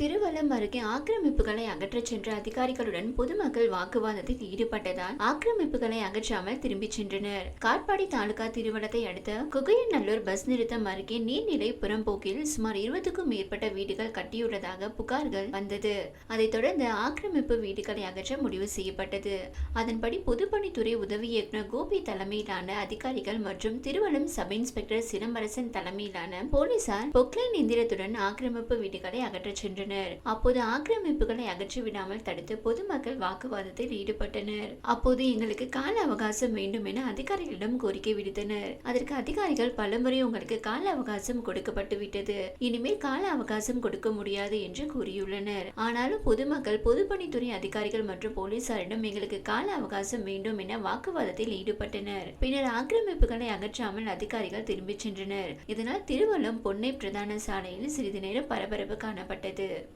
திருவள்ளம் அருகே ஆக்கிரமிப்புகளை அகற்றச் சென்ற அதிகாரிகளுடன் பொதுமக்கள் வாக்குவாதத்தில் ஈடுபட்டதால் ஆக்கிரமிப்புகளை அகற்றாமல் திரும்பிச் சென்றனர். காட்பாடி தாலுகா திருவள்ளத்தை அடுத்த குகையநல்லூர் பஸ் நிறுத்தம் அருகே நீர்நிலை புறம்போக்கில் சுமார் இருபதுக்கும் மேற்பட்ட வீடுகள் கட்டியுள்ளதாக புகார்கள் வந்தது. அதைத் தொடர்ந்து ஆக்கிரமிப்பு வீடுகளை அகற்ற முடிவு செய்யப்பட்டது. அதன்படி பொதுப்பணித்துறை உதவி இயக்குநர் கோபி தலைமையிலான அதிகாரிகள் மற்றும் திருவள்ளம் சப் இன்ஸ்பெக்டர் சிலம்பரசன் தலைமையிலான போலீசார் பொக்லைன் இந்திரத்துடன் ஆக்கிரமிப்பு வீடுகளை அகற்றச் சென்றனர். அப்போது ஆக்கிரமிப்புகளை அகற்றி விடாமல் தடுத்து பொதுமக்கள் வாக்குவாதத்தில் ஈடுபட்டனர். அப்போது எங்களுக்கு கால அவகாசம் வேண்டும் என அதிகாரிகளிடம் கோரிக்கை விடுத்தனர். அதற்கு அதிகாரிகள் பலமுறை உங்களுக்கு கால அவகாசம் கொடுக்கப்பட்டு விட்டது. இனிமேல் கால அவகாசம் கொடுக்க முடியாது என்று கூறியுள்ளனர். ஆனாலும் பொதுமக்கள் பொதுப்பணித்துறை அதிகாரிகள் மற்றும் போலீசாரிடம் எங்களுக்கு கால அவகாசம் வேண்டும் என வாக்குவாதத்தில் ஈடுபட்டனர். பின்னர் ஆக்கிரமிப்புகளை அகற்றாமல் அதிகாரிகள் திரும்பிச் சென்றனர். இதனால் திருவள்ளம் பொன்னை பிரதான சாலையில் சிறிது நேரம் பரபரப்பு காணப்பட்டது. it.